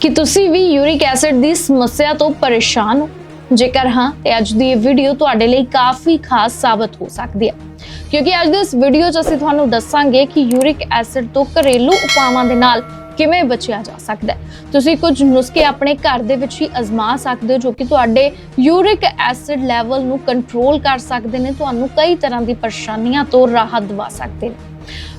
ਕਿ ਤੁਸੀਂ ਵੀ uric acid ਦੀ ਸਮੱਸਿਆ ਤੋਂ ਪਰੇਸ਼ਾਨ ਹੋ? ਜੇਕਰ ਹਾਂ, ਤੇ ਅੱਜ ਦੀ ਇਹ ਵੀਡੀਓ ਤੁਹਾਡੇ ਲਈ ਕਾਫੀ ਖਾਸ ਸਾਬਤ ਹੋ ਸਕਦੀ ਹੈ। ਕਿਉਂਕਿ ਅੱਜ ਦੇ ਇਸ ਵੀਡੀਓ 'ਚ ਅਸੀਂ ਤੁਹਾਨੂੰ ਦੱਸਾਂਗੇ ਕਿ ਯੂਰਿਕ ਐਸਿਡ ਤੋਂ ਘਰੇਲੂ ਉਪਾਵਾਂ ਦੇ ਨਾਲ ਕਿਵੇਂ ਬਚਿਆ ਜਾ ਸਕਦਾ ਹੈ। ਤੁਸੀਂ ਕੁਝ ਨੁਸਖੇ ਆਪਣੇ ਘਰ ਦੇ ਵਿੱਚ ਹੀ ਅਜ਼ਮਾ ਸਕਦੇ ਹੋ ਜੋ ਕਿ ਤੁਹਾਡੇ ਯੂਰਿਕ ਐਸਿਡ ਲੈਵਲ ਨੂੰ ਕੰਟਰੋਲ ਕਰ ਸਕਦੇ ਨੇ, ਤੁਹਾਨੂੰ ਕਈ ਤਰ੍ਹਾਂ ਦੀ ਪਰੇਸ਼ਾਨੀਆਂ ਤੋਂ ਰਾਹਤ ਦਿਵਾ ਸਕਦੇ ਨੇ।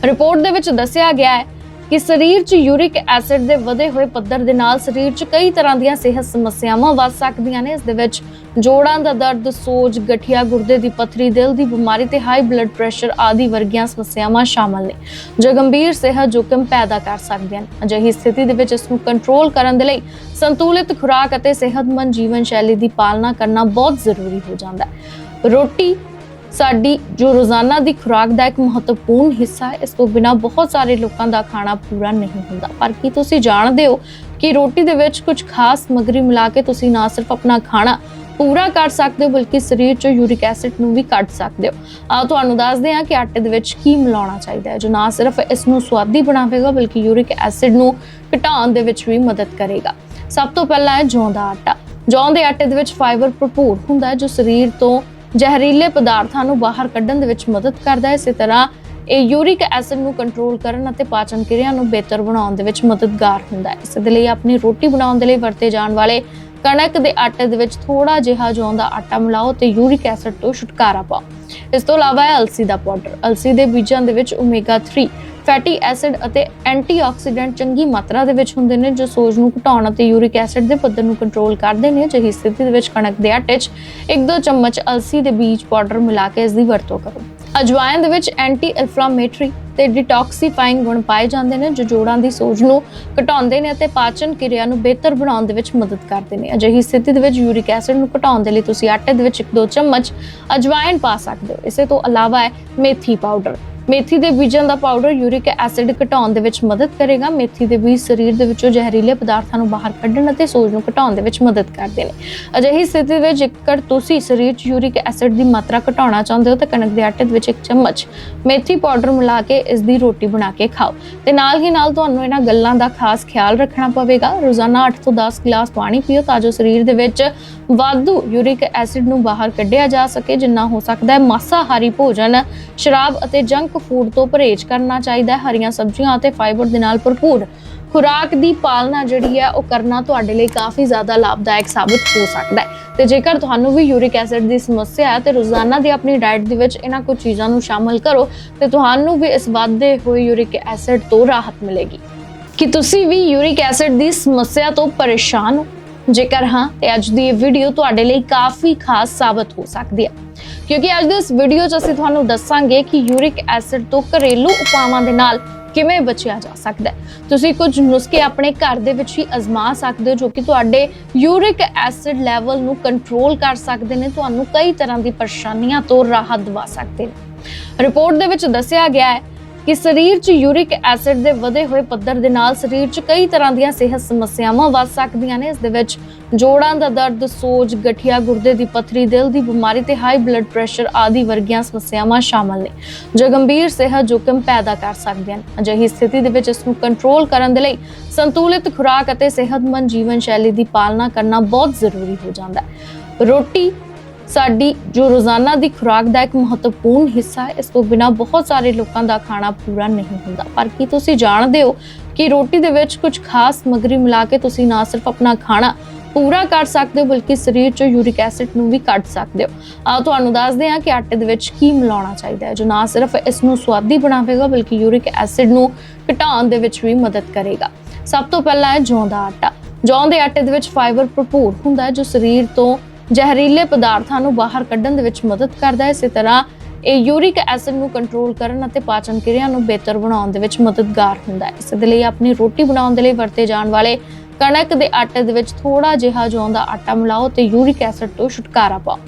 ਰਿਪੋਰਟ ਦੇ ਵਿੱਚ ਦੱਸਿਆ ਗਿਆ ਹੈ ਕਿ ਸਰੀਰ 'ਚ ਯੂਰਿਕ ਐਸਿਡ ਦੇ ਵਧੇ ਹੋਏ ਪੱਧਰ ਦੇ ਨਾਲ ਸਰੀਰ 'ਚ ਕਈ ਤਰ੍ਹਾਂ ਦੀਆਂ ਸਿਹਤ ਸਮੱਸਿਆਵਾਂ ਵੱਧ ਸਕਦੀਆਂ ਨੇ। ਇਸ ਦੇ ਵਿੱਚ ਜੋੜਾਂ ਦਾ ਦਰਦ, ਸੋਜ, ਗਠੀਆ, ਗੁਰਦੇ ਦੀ ਪੱਥਰੀ, ਦਿਲ ਦੀ ਬਿਮਾਰੀ ਤੇ ਹਾਈ ਬਲੱਡ ਪ੍ਰੈਸ਼ਰ ਆਦਿ ਵਰਗੀਆਂ ਸਮੱਸਿਆਵਾਂ ਸ਼ਾਮਲ ਨੇ, ਜੋ ਗੰਭੀਰ ਸਿਹਤ ਜੋਖਮ ਪੈਦਾ ਕਰ ਸਕਦੀਆਂ ਹਨ ਅਜਿਹੀ ਸਥਿਤੀ ਦੇ ਵਿੱਚ ਇਸ ਨੂੰ ਕੰਟਰੋਲ ਕਰਨ ਦੇ ਲਈ ਸੰਤੁਲਿਤ ਖੁਰਾਕ ਅਤੇ ਸਿਹਤਮੰਦ ਜੀਵਨ ਸ਼ੈਲੀ ਦੀ ਪਾਲਣਾ ਕਰਨਾ ਬਹੁਤ ਜ਼ਰੂਰੀ ਹੋ ਜਾਂਦਾ ਹੈ। ਰੋਟੀ ਸਾਡੀ ਜੋ ਰੋਜ਼ਾਨਾ ਦੀ ਖੁਰਾਕ ਦਾ ਇੱਕ ਮਹੱਤਵਪੂਰਨ ਹਿੱਸਾ ਹੈ, ਇਸ ਤੋਂ ਬਿਨਾ ਬਹੁਤ ਸਾਰੇ ਲੋਕਾਂ ਦਾ ਖਾਣਾ ਪੂਰਾ ਨਹੀਂ ਹੁੰਦਾ। ਪਰ ਕੀ ਤੁਸੀਂ ਜਾਣਦੇ ਹੋ ਕਿ ਰੋਟੀ ਦੇ ਵਿੱਚ ਕੁਝ ਖਾਸ ਸਮੱਗਰੀ ਮਿਲਾ ਕੇ ਤੁਸੀਂ ਨਾ ਸਿਰਫ ਆਪਣਾ ਖਾਣਾ ਪੂਰਾ ਕਰ ਸਕਦੇ ਹੋ, ਬਲਕਿ ਸਰੀਰ 'ਚੋਂ ਯੂਰਿਕ ਐਸਿਡ ਨੂੰ ਵੀ ਕੱਢ ਸਕਦੇ ਹੋ? ਆ ਤੁਹਾਨੂੰ ਦੱਸਦੇ ਹਾਂ ਕਿ ਆਟੇ ਦੇ ਵਿੱਚ ਕੀ ਮਿਲਾਉਣਾ ਚਾਹੀਦਾ ਹੈ, ਜੋ ਨਾ ਸਿਰਫ ਇਸ ਨੂੰ ਸਵਾਦੀ ਬਣਾਵੇਗਾ, ਬਲਕਿ ਯੂਰਿਕ ਐਸਿਡ ਨੂੰ ਘਟਾਉਣ ਦੇ ਵਿੱਚ ਵੀ ਮਦਦ ਕਰੇਗਾ। ਸਭ ਤੋਂ ਪਹਿਲਾਂ ਹੈ ਜੌਂ ਦਾ ਆਟਾ। ਜੌਂ ਦੇ ਆਟੇ ਦੇ ਵਿੱਚ ਫਾਈਬਰ ਭਰਪੂਰ ਹੁੰਦਾ ਹੈ, ਜੋ ਸਰੀਰ ਤੋਂ ਜ਼ਹਿਰੀਲੇ ਪਦਾਰਥਾਂ ਨੂੰ ਬਾਹਰ ਕੱਢਣ ਦੇ ਵਿੱਚ ਮਦਦ ਕਰਦਾ ਹੈ। ਇਸੇ ਤਰ੍ਹਾਂ ਇਹ ਯੂਰਿਕ ਐਸਿਡ ਨੂੰ ਕੰਟਰੋਲ ਕਰਨ ਅਤੇ ਪਾਚਨ ਕਿਰਿਆ ਨੂੰ ਬਿਹਤਰ ਬਣਾਉਣ ਦੇ ਵਿੱਚ ਮਦਦਗਾਰ ਹੁੰਦਾ ਹੈ। ਇਸ ਦੇ ਲਈ ਆਪਣੀ ਰੋਟੀ ਬਣਾਉਣ ਦੇ ਲਈ ਵਰਤੇ ਜਾਣ ਵਾਲੇ ਕਣਕ ਦੇ ਆਟੇ ਦੇ ਵਿੱਚ ਥੋੜਾ ਜਿਹਾ ਜੌਂ ਦਾ ਆਟਾ ਮਿਲਾਓ ਤੇ ਯੂਰਿਕ ਐਸਿਡ ਤੋਂ ਛੁਟਕਾਰਾ ਪਾਓ। ਇਸ ਤੋਂ ਇਲਾਵਾ ਹੈ ਅਲਸੀ ਦਾ ਪਾਊਡਰ, ਅਲਸੀ ਦੇ ਬੀਜਾਂ ਦੇ ਵਿੱਚ ਓਮੇਗਾ 3 ਫੈਟੀ ਐਸਿਡ ਅਤੇ ਐਂਟੀਆਕਸੀਡੈਂਟ ਚੰਗੀ ਮਾਤਰਾ ਦੇ ਵਿੱਚ ਹੁੰਦੇ ਨੇ, ਜੋ ਸੋਜ ਨੂੰ ਘਟਾਉਣ ਅਤੇ ਯੂਰਿਕ ਐਸਿਡ ਦੇ ਪੱਧਰ ਨੂੰ ਕੰਟਰੋਲ ਕਰਦੇ ਨੇ, ਜਿਹੀ ਸਥਿਤੀ ਦੇ ਵਿੱਚ ਕਣਕ ਦੇ ਆਟੇ 'ਚ ਇੱਕ ਦੋ ਚਮਚ ਅਲਸੀ ਦੇ ਬੀਜ ਪਾਊਡਰ ਮਿਲਾ ਕੇ ਇਸ ਦੀ ਵਰਤੋਂ ਕਰੋ। ਅਜਵਾਇਨ ਦੇ ਵਿੱਚ ਐਂਟੀ ਇਨਫਲਾਮੇਟਰੀ ਤੇ ਡਿਟੌਕਸੀਫਾਈਂਗ ਗੁਣ ਪਾਏ ਜਾਂਦੇ ਨੇ, ਜੋ ਜੋੜਾਂ ਦੀ ਸੋਜ ਨੂੰ ਘਟਾਉਂਦੇ ਨੇ ਅਤੇ ਪਾਚਨ ਕਿਰਿਆ ਨੂੰ ਬਿਹਤਰ ਬਣਾਉਣ ਦੇ ਵਿੱਚ ਮਦਦ ਕਰਦੇ ਨੇ। ਅਜਿਹੀ ਸਥਿਤੀ ਦੇ ਵਿੱਚ ਯੂਰਿਕ ਐਸਿਡ ਨੂੰ ਘਟਾਉਣ ਦੇ ਲਈ ਤੁਸੀਂ ਆਟੇ ਦੇ ਵਿੱਚ ਇੱਕ ਦੋ ਚਮਚ ਅਜਵਾਇਨ ਪਾ ਸਕਦੇ ਹੋ। ਇਸੇ ਤੋਂ ਇਲਾਵਾ ਹੈ ਮੇਥੀ ਪਾਊਡਰ ਮੇਥੀ ਦੇ ਬੀਜਾਂ ਦਾ ਪਾਊਡਰ ਯੂਰਿਕ ਐਸਿਡ ਘਟਾਉਣ ਦੇ ਵਿੱਚ ਮਦਦ ਕਰੇਗਾ। ਮੇਥੀ ਦੇ ਬੀਜ ਸਰੀਰ ਦੇ ਵਿੱਚੋਂ ਜ਼ਹਿਰੀਲੇ ਪਦਾਰਥਾਂ ਨੂੰ ਬਾਹਰ ਕੱਢਣ ਅਤੇ ਸੋਜ ਨੂੰ ਘਟਾਉਣ ਦੇ ਵਿੱਚ ਮਦਦ ਕਰਦੇ ਨੇ। ਅਜਿਹੀ ਸਥਿਤੀ ਵਿੱਚ ਜੇਕਰ ਤੁਸੀਂ ਸਰੀਰ 'ਚ ਯੂਰਿਕ ਐਸਿਡ ਦੀ ਮਾਤਰਾ ਘਟਾਉਣਾ ਚਾਹੁੰਦੇ ਹੋ, ਤਾਂ ਕਣਕ ਦੇ ਆਟੇ ਦੇ ਵਿੱਚ ਇੱਕ ਚਮਚ ਮੇਥੀ ਪਾਊਡਰ ਮਿਲਾ ਕੇ ਇਸ ਦੀ ਰੋਟੀ ਬਣਾ ਕੇ ਖਾਓ। ਤੇ ਨਾਲ ਹੀ ਨਾਲ ਤੁਹਾਨੂੰ ਇਹਨਾਂ ਗੱਲਾਂ ਦਾ ਖਾਸ ਖਿਆਲ ਰੱਖਣਾ ਪਵੇਗਾ। ਰੋਜ਼ਾਨਾ 8 ਤੋਂ 10 ਗਲਾਸ ਪਾਣੀ ਪੀਓ ਤਾਂ ਜੋ ਸਰੀਰ ਦੇ ਵਿੱਚ ਵਾਧੂ ਯੂਰਿਕ ਐਸਿਡ ਨੂੰ ਬਾਹਰ ਕੱਢਿਆ ਜਾ ਸਕੇ, ਜਿੰਨਾ ਹੋ ਸਕਦਾ ਹੈ ਮਾਸਾਹਾਰੀ ਭੋਜਨ, ਸ਼ਰਾਬ ਅਤੇ ਜੰਕ ਫੂਡ ਤੋਂ ਪਰਹੇਜ਼ ਕਰਨਾ ਚਾਹੀਦਾ ਹੈ, ਹਰੀਆਂ ਸਬਜ਼ੀਆਂ ਅਤੇ ਫਾਈਬਰ ਦੇ ਨਾਲ ਭਰਪੂਰ ਖੁਰਾਕ ਦੀ ਪਾਲਣਾ ਜਿਹੜੀ ਹੈ, ਉਹ ਕਰਨਾ ਤੁਹਾਡੇ ਲਈ ਕਾਫੀ ਜ਼ਿਆਦਾ ਲਾਭਦਾਇਕ ਸਾਬਤ ਹੋ ਸਕਦਾ ਹੈ। ਤੇ ਜੇਕਰ ਤੁਹਾਨੂੰ ਵੀ ਯੂਰਿਕ ਐਸਿਡ ਦੀ ਸਮੱਸਿਆ ਹੈ, ਤੇ ਰੋਜ਼ਾਨਾ ਦੀ ਆਪਣੀ ਡਾਈਟ ਦੇ ਵਿੱਚ ਇਹਨਾਂ ਕੁਝ ਚੀਜ਼ਾਂ ਨੂੰ ਸ਼ਾਮਲ ਕਰੋ, ਤੇ ਤੁਹਾਨੂੰ ਵੀ ਇਸ ਵੱਧਦੇ ਹੋਏ ਯੂਰਿਕ ਐਸਿਡ ਤੋਂ ਰਾਹਤ ਮਿਲੇਗੀ। ਕਿ ਤੁਸੀਂ ਵੀ ਯੂਰਿਕ ਐਸਿਡ ਦੀ ਸਮੱਸਿਆ ਤੋਂ ਪਰੇਸ਼ਾਨ ਹੋ? ਜੇਕਰ ਹਾਂ, ਤੇ ਅੱਜ ਦੀ ਇਹ ਵੀਡੀਓ ਤੁਹਾਡੇ ਲਈ ਕਾਫੀ ਖਾਸ ਸਾਬਤ ਹੋ ਸਕਦੀ ਹੈ। ਕਿਉਂਕਿ ਅੱਜ ਦੇ ਇਸ ਵੀਡੀਓ 'ਚ ਅਸੀਂ ਤੁਹਾਨੂੰ ਦੱਸਾਂਗੇ ਕਿ ਯੂਰਿਕ ਐਸਿਡ ਤੋਂ ਘਰੇਲੂ ਉਪਾਵਾਂ ਦੇ ਨਾਲ ਕਿਵੇਂ ਬਚਿਆ ਜਾ ਸਕਦਾ ਹੈ। ਤੁਸੀਂ ਕੁਝ ਨੁਸਖੇ ਆਪਣੇ ਘਰ ਦੇ ਵਿੱਚ ਹੀ ਅਜ਼ਮਾ ਸਕਦੇ ਹੋ, ਜੋ ਕਿ ਤੁਹਾਡੇ ਯੂਰਿਕ ਐਸਿਡ ਲੈਵਲ ਨੂੰ ਕੰਟਰੋਲ ਕਰ ਸਕਦੇ ਨੇ। ਤੁਹਾਨੂੰ ਕਈ ਤਰ੍ਹਾਂ ਦੀ ਪਰੇਸ਼ਾਨੀਆਂ ਤੋਂ ਰਾਹਤ ਦਿਵਾ ਸਕਦੇ ਨੇ। ਰਿਪੋਰਟ ਦੇ ਵਿੱਚ ਦੱਸਿਆ ਗਿਆ ਹੈ ਕਿ ਸਰੀਰ 'ਚ ਯੂਰਿਕ ਐਸਿਡ ਦੇ ਵਧੇ ਹੋਏ ਪੱਧਰ ਦੇ ਨਾਲ ਸਰੀਰ 'ਚ ਕਈ ਤਰ੍ਹਾਂ ਦੀਆਂ ਸਿਹਤ ਸਮੱਸਿਆਵਾਂ ਵੱਧ ਸਕਦੀਆਂ ਨੇ। ਇਸ ਦੇ ਵਿੱਚ ਜੋੜਾਂ ਦਾ ਦਰਦ, ਸੋਜ, ਗਠੀਆ, ਗੁਰਦੇ ਦੀ ਪੱਥਰੀ, ਦਿਲ ਦੀ ਬਿਮਾਰੀ ਤੇ ਹਾਈ ਬਲੱਡ ਪ੍ਰੈਸ਼ਰ ਆਦਿ ਵਰਗੀਆਂ ਸਮੱਸਿਆਵਾਂ ਸ਼ਾਮਲ ਨੇ। ਜੋ ਗੰਭੀਰ ਸਿਹਤ ਜੋਖਮ ਪੈਦਾ ਕਰ ਸਕਦੀਆਂ ਹਨ ਅਜਿਹੀ ਸਥਿਤੀ ਦੇ ਵਿੱਚ ਇਸ ਨੂੰ ਕੰਟਰੋਲ ਕਰਨ ਦੇ ਲਈ ਸੰਤੁਲਿਤ ਖੁਰਾਕ ਅਤੇ ਸਿਹਤਮੰਦ ਜੀਵਨ ਸ਼ੈਲੀ ਦੀ ਪਾਲਣਾ ਕਰਨਾ ਬਹੁਤ ਜ਼ਰੂਰੀ ਹੋ ਜਾਂਦਾ ਹੈ। ਰੋਟੀ ਸਾਡੀ ਜੋ ਰੋਜ਼ਾਨਾ ਦੀ ਖੁਰਾਕ ਦਾ ਇੱਕ ਮਹੱਤਵਪੂਰਨ ਹਿੱਸਾ ਹੈ, ਇਸ ਤੋਂ ਬਿਨਾ ਬਹੁਤ ਸਾਰੇ ਲੋਕਾਂ ਦਾ ਖਾਣਾ ਪੂਰਾ ਨਹੀਂ ਹੁੰਦਾ। ਪਰ ਕੀ ਤੁਸੀਂ ਜਾਣਦੇ ਹੋ ਕਿ ਰੋਟੀ ਦੇ ਵਿੱਚ ਕੁਝ ਖਾਸ ਸਮੱਗਰੀ ਮਿਲਾ ਕੇ ਤੁਸੀਂ ਨਾ ਸਿਰਫ ਆਪਣਾ ਖਾਣਾ ਪੂਰਾ ਕਰ ਸਕਦੇ ਹੋ, ਬਲਕਿ ਸਰੀਰ 'ਚੋਂ ਯੂਰਿਕ ਐਸਿਡ ਨੂੰ ਵੀ ਕੱਢ ਸਕਦੇ ਹੋ? ਆ ਤੁਹਾਨੂੰ ਦੱਸਦੇ ਹਾਂ ਕਿ ਆਟੇ ਦੇ ਵਿੱਚ ਕੀ ਮਿਲਾਉਣਾ ਚਾਹੀਦਾ ਹੈ, ਜੋ ਨਾ ਸਿਰਫ ਇਸ ਨੂੰ ਸਵਾਦੀ ਬਣਾਵੇਗਾ, ਬਲਕਿ ਯੂਰਿਕ ਐਸਿਡ ਨੂੰ ਘਟਾਉਣ ਦੇ ਵਿੱਚ ਵੀ ਮਦਦ ਕਰੇਗਾ। ਸਭ ਤੋਂ ਪਹਿਲਾਂ ਹੈ ਜੌਂ ਦਾ ਆਟਾ। ਜੌਂ ਦੇ ਆਟੇ ਦੇ ਵਿੱਚ ਫਾਈਬਰ ਭਰਪੂਰ ਹੁੰਦਾ ਹੈ, ਜੋ ਸਰੀਰ ਤੋਂ ਜ਼ਹਿਰੀਲੇ ਪਦਾਰਥਾਂ ਨੂੰ ਬਾਹਰ ਕੱਢਣ ਦੇ ਵਿੱਚ ਮਦਦ ਕਰਦਾ ਹੈ। ਇਸੇ ਤਰ੍ਹਾਂ ਇਹ ਯੂਰਿਕ ਐਸਿਡ ਨੂੰ ਕੰਟਰੋਲ ਕਰਨ ਅਤੇ ਪਾਚਨ ਕਿਰਿਆ ਨੂੰ ਬਿਹਤਰ ਬਣਾਉਣ ਦੇ ਵਿੱਚ ਮਦਦਗਾਰ ਹੁੰਦਾ ਹੈ। ਇਸ ਦੇ ਲਈ ਆਪਣੀ ਰੋਟੀ ਬਣਾਉਣ ਦੇ ਲਈ ਵਰਤੇ ਜਾਣ ਵਾਲੇ ਕਣਕ ਦੇ ਆਟੇ ਦੇ ਵਿੱਚ ਥੋੜਾ ਜਿਹਾ ਜੌਂ ਦਾ ਆਟਾ ਮਿਲਾਓ ਤੇ ਯੂਰਿਕ ਐਸਿਡ ਤੋਂ ਛੁਟਕਾਰਾ ਪਾਓ।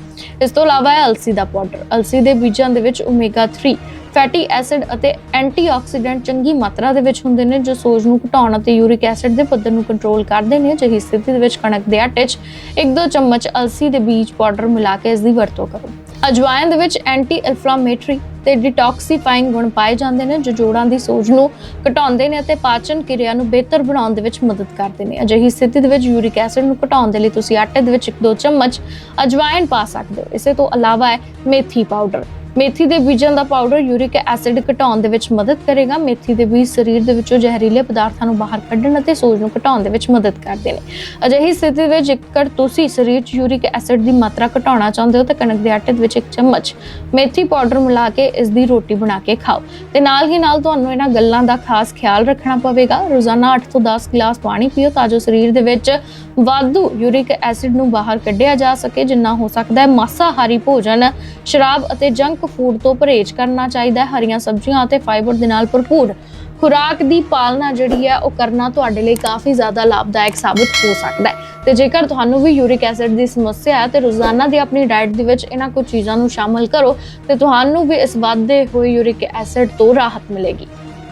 ਇਸ ਤੋਂ ਇਲਾਵਾ ਹੈ ਅਲਸੀ ਦਾ ਪਾਊਡਰ, ਅਲਸੀ ਦੇ ਬੀਜਾਂ ਦੇ ਵਿੱਚ ਓਮੇਗਾ 3 ਫੈਟੀ ਐਸਿਡ ਅਤੇ ਐਂਟੀਆਕਸੀਡੈਂਟ ਚੰਗੀ ਮਾਤਰਾ ਦੇ ਵਿੱਚ ਹੁੰਦੇ ਨੇ, ਜੋ ਸੋਜ ਨੂੰ ਘਟਾਉਣ ਅਤੇ ਯੂਰਿਕ ਐਸਿਡ ਦੇ ਪੱਧਰ ਨੂੰ ਕੰਟਰੋਲ ਕਰਦੇ ਨੇ। ਜਿਹੀ ਸਥਿਤੀ ਦੇ ਵਿੱਚ ਕਣਕ ਦੇ ਆਟੇ 'ਚ ਇੱਕ ਦੋ ਚਮਚ ਅਲਸੀ ਦੇ ਬੀਜ ਪਾਊਡਰ ਮਿਲਾ ਕੇ ਇਸ ਦੀ ਵਰਤੋਂ ਕਰੋ। ਅਜਵਾਇਨ ਦੇ ਵਿੱਚ ਐਂਟੀ ਇਨਫਲਾਮੇਟਰੀ ਤੇ ਡਿਟੌਕਸੀਫਾਈਂਗ ਗੁਣ ਪਾਏ ਜਾਂਦੇ ਨੇ, ਜੋ ਜੋੜਾਂ ਦੀ ਸੋਜ ਨੂੰ ਘਟਾਉਂਦੇ ਨੇ ਅਤੇ ਪਾਚਨ ਕਿਰਿਆ ਨੂੰ ਬਿਹਤਰ ਬਣਾਉਣ ਦੇ ਵਿੱਚ ਮਦਦ ਕਰਦੇ ਨੇ। ਅਜਿਹੀ ਸਥਿਤੀ ਦੇ ਵਿੱਚ ਯੂਰਿਕ ਐਸਿਡ ਨੂੰ ਘਟਾਉਣ ਦੇ ਲਈ ਤੁਸੀਂ ਆਟੇ ਦੇ ਵਿੱਚ 1-2 ਚਮਚ ਅਜਵਾਇਨ ਪਾ ਸਕਦੇ ਹੋ। ਇਸੇ ਤੋਂ ਇਲਾਵਾ ਹੈ ਮੇਥੀ ਪਾਊਡਰ ਮੇਥੀ ਦੇ ਬੀਜਾਂ ਦਾ ਪਾਊਡਰ ਯੂਰਿਕ ਐਸਿਡ ਘਟਾਉਣ ਦੇ ਵਿੱਚ ਮਦਦ ਕਰੇਗਾ। ਮੇਥੀ ਦੇ ਬੀਜ ਸਰੀਰ ਦੇ ਵਿੱਚੋਂ ਜ਼ਹਿਰੀਲੇ ਪਦਾਰਥਾਂ ਨੂੰ ਬਾਹਰ ਕੱਢਣ ਅਤੇ ਸੋਜ ਨੂੰ ਘਟਾਉਣ ਦੇ ਵਿੱਚ ਮਦਦ ਕਰਦੇ ਨੇ। ਅਜਿਹੀ ਸਥਿਤੀ ਵਿੱਚ ਜੇਕਰ ਤੁਸੀਂ ਸਰੀਰ 'ਚ ਯੂਰਿਕ ਐਸਿਡ ਦੀ ਮਾਤਰਾ ਘਟਾਉਣਾ ਚਾਹੁੰਦੇ ਹੋ ਤਾਂ ਕਣਕ ਦੇ ਆਟੇ ਦੇ ਵਿੱਚ ਇੱਕ ਚਮਚ ਮੇਥੀ ਪਾਊਡਰ ਮਿਲਾ ਕੇ ਇਸ ਦੀ ਰੋਟੀ ਬਣਾ ਕੇ ਖਾਓ। ਤੇ ਨਾਲ ਹੀ ਨਾਲ ਤੁਹਾਨੂੰ ਇਹਨਾਂ ਗੱਲਾਂ ਦਾ ਖਾਸ ਖਿਆਲ ਰੱਖਣਾ ਪਵੇਗਾ। ਰੋਜ਼ਾਨਾ 8 ਤੋਂ 10 ਗਲਾਸ ਪਾਣੀ ਪੀਓ ਤਾਂ ਜੋ ਸਰੀਰ ਦੇ ਵਿੱਚ ਵਾਧੂ ਯੂਰਿਕ ਐਸਿਡ ਨੂੰ ਬਾਹਰ ਕੱਢਿਆ ਜਾ ਸਕੇ, ਜਿੰਨਾ ਹੋ ਸਕਦਾ ਹੈ ਮਾਸਾਹਾਰੀ ਭੋਜਨ, ਸ਼ਰਾਬ ਅਤੇ ਜੰਕ ਫੂਡ ਤੋਂ ਪਰਹੇਜ਼ ਕਰਨਾ ਚਾਹੀਦਾ ਹੈ, ਹਰੀਆਂ ਸਬਜ਼ੀਆਂ ਅਤੇ ਫਾਈਬਰ ਦੇ ਨਾਲ ਭਰਪੂਰ ਖੁਰਾਕ ਦੀ ਪਾਲਣਾ ਜਿਹੜੀ ਹੈ, ਉਹ ਕਰਨਾ ਤੁਹਾਡੇ ਲਈ ਕਾਫੀ ਜ਼ਿਆਦਾ ਲਾਭਦਾਇਕ ਸਾਬਤ ਹੋ ਸਕਦਾ ਹੈ। ਤੇ ਜੇਕਰ ਤੁਹਾਨੂੰ ਵੀ ਯੂਰਿਕ ਐਸਿਡ ਦੀ ਸਮੱਸਿਆ ਹੈ, ਤੇ ਰੋਜ਼ਾਨਾ ਦੀ ਆਪਣੀ ਡਾਈਟ ਦੇ ਵਿੱਚ ਇਹਨਾਂ ਕੁਝ ਚੀਜ਼ਾਂ ਨੂੰ ਸ਼ਾਮਲ ਕਰੋ, ਤੇ ਤੁਹਾਨੂੰ ਵੀ ਇਸ ਵਾਧੇ ਹੋਏ ਯੂਰਿਕ ਐਸਿਡ ਤੋਂ ਰਾਹਤ ਮਿਲੇਗੀ।